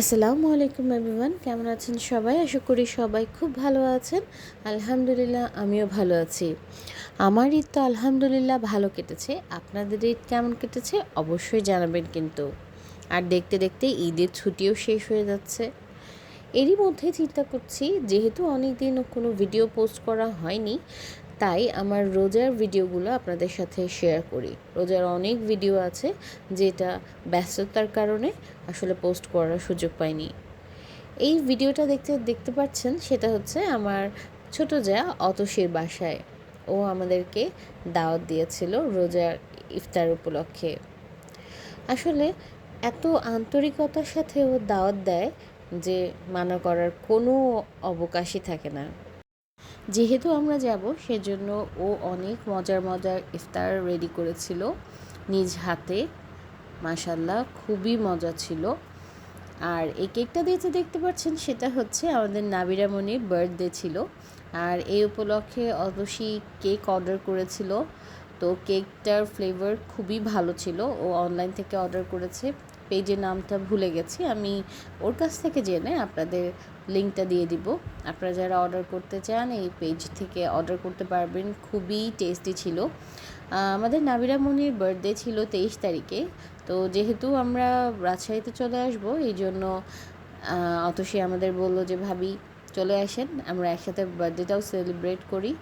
আসসালামু আলাইকুম এভরিওয়ান, কেমন আছেন সবাই? আশা করি সবাই খুব ভালো আছেন। আলহামদুলিল্লাহ, আমিও ভালো আছি। আমার ঈদ তো আলহামদুলিল্লাহ ভালো কেটেছে। আপনাদের ঈদ কেমন কেটেছে? অবশ্যই জানাবেন কিন্তু। আর দেখতে দেখতে ঈদের ছুটিও শেষ হয়ে যাচ্ছে। এরই মধ্যে চিন্তা করছি, যেহেতু অনেক দিন কোনো ভিডিও পোস্ট করা হয়নি তাই আমার রোজার ভিডিওগুলো আপনাদের সাথে শেয়ার করি। রোজার অনেক ভিডিও আছে যেটা ব্যস্ততার কারণে আসলে পোস্ট করার সুযোগ পাইনি। এই ভিডিওটা দেখতে দেখতে পাচ্ছেন সেটা হচ্ছে আমার ছোট যা অতসীর বাসায়। ও আমাদেরকে দাওয়াত দিয়েছিল রোজার ইফতার উপলক্ষে। আসলে এত আন্তরিকতার সাথে ও দাওয়াত দেয় যে মানা করার কোনো অবকাশই থাকে না। যেহেতু আমরা যাব, সেজন্য ও অনেক মজার মজার ইফতার রেডি করেছিল নিজ হাতে। মাসাল্লাহ খুবই মজা ছিল। আর এই কেকটা দিতে দেখতে পাচ্ছেন, সেটা হচ্ছে আমাদের নাবিরা মনির বার্থডে ছিল। আর এই উপলক্ষে অবশ্যই কেক অর্ডার করেছিল। তো কেকটার ফ্লেভার খুবই ভালো ছিল। ও অনলাইন থেকে অর্ডার করেছে। পেজের নামটা ভুলে গেছি। আমি ওর কাছ থেকে জেনে আপনাদের লিঙ্কটা দিয়ে দিব। আপনারা যারা অর্ডার করতে চান, এই পেজ থেকে অর্ডার করতে পারবেন। খুবই টেস্টি ছিল। আমাদের নাবিরা মনির বার্থডে ছিল তেইশ তারিখে। তো যেহেতু আমরা রাজশাহীতে চলে আসব, এই জন্য অতসী আমাদের বলল যে, ভাবি, চলে আসেন। আমরা একসাথে বার্থডেটাও সেলিব্রেট করি।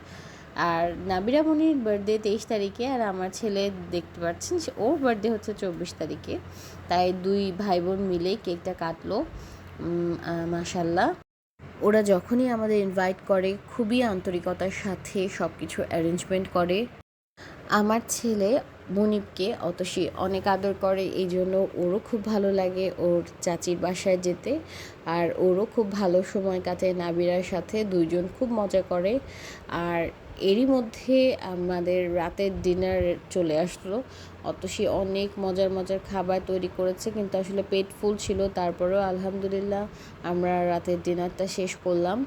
আর নাবিরা মনির বার্থডে তেইশ তারিখে, আর আমার ছেলে দেখতে পাচ্ছেন ওর বার্থডে হচ্ছে চব্বিশ তারিখে। তাই দুই ভাই বোন মিলে কেকটা কাটলো। মাসাল্লাহ ওরা যখনই আমাদের ইনভাইট করে, খুবই আন্তরিকতার সাথে সব কিছু অ্যারেঞ্জমেন্ট করে। আমার ছেলে মনিবকে, অতসী অনেক আদর করে, এই জন্য ওরও খুব ভালো লাগে ওর চাচির বাসায় যেতে। আর ওরও খুব ভালো সময় কাটে নাবিরার সাথে, দুইজন খুব মজা করে। আর এরই মধ্যে আমাদের রাতের ডিনার চলে আসলো। অতসী অনেক মজার মজার খাবার তৈরি করেছে, কিন্তু আসলে পেট ফুল ছিল। তারপরেও আলহামদুলিল্লাহ আমরা রাতের ডিনারটা শেষ করলাম।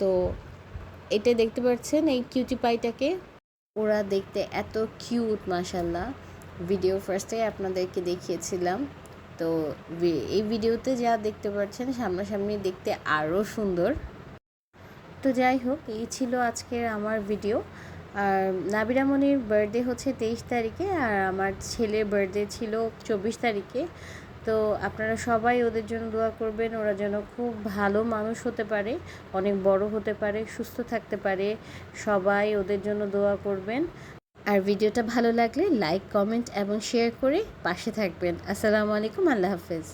তো এটা দেখতে পাচ্ছেন এই কিউটি পাইটাকে ওরা দেখতে এত কিউট মাসাল্লাহ ভিডিও ফার্স্টে আপনাদেরকে দেখিয়েছিলাম। তো এই ভিডিওতে যা দেখতে পাচ্ছেন, সামনাসামনি দেখতে আরও সুন্দর। তো যাই হোক, এই ছিল আজকের আমার ভিডিও আর নাবিরামণির বার্থডে হচ্ছে তেইশ তারিখে, আর আমার ছেলের বার্থডে ছিল চব্বিশ তারিখে। তো আপনারা সবাই ওদের জন্য দোয়া করবেন, ওরা যেন খুব ভালো মানুষ হতে পারে, অনেক বড় হতে পারে, সুস্থ থাকতে পারে। সবাই ওদের জন্য দোয়া করবেন। আর ভিডিওটা ভালো লাগলে লাইক কমেন্ট এবং শেয়ার করে পাশে থাকবেন। আসসালামু আলাইকুম, আল্লাহ হাফেজ।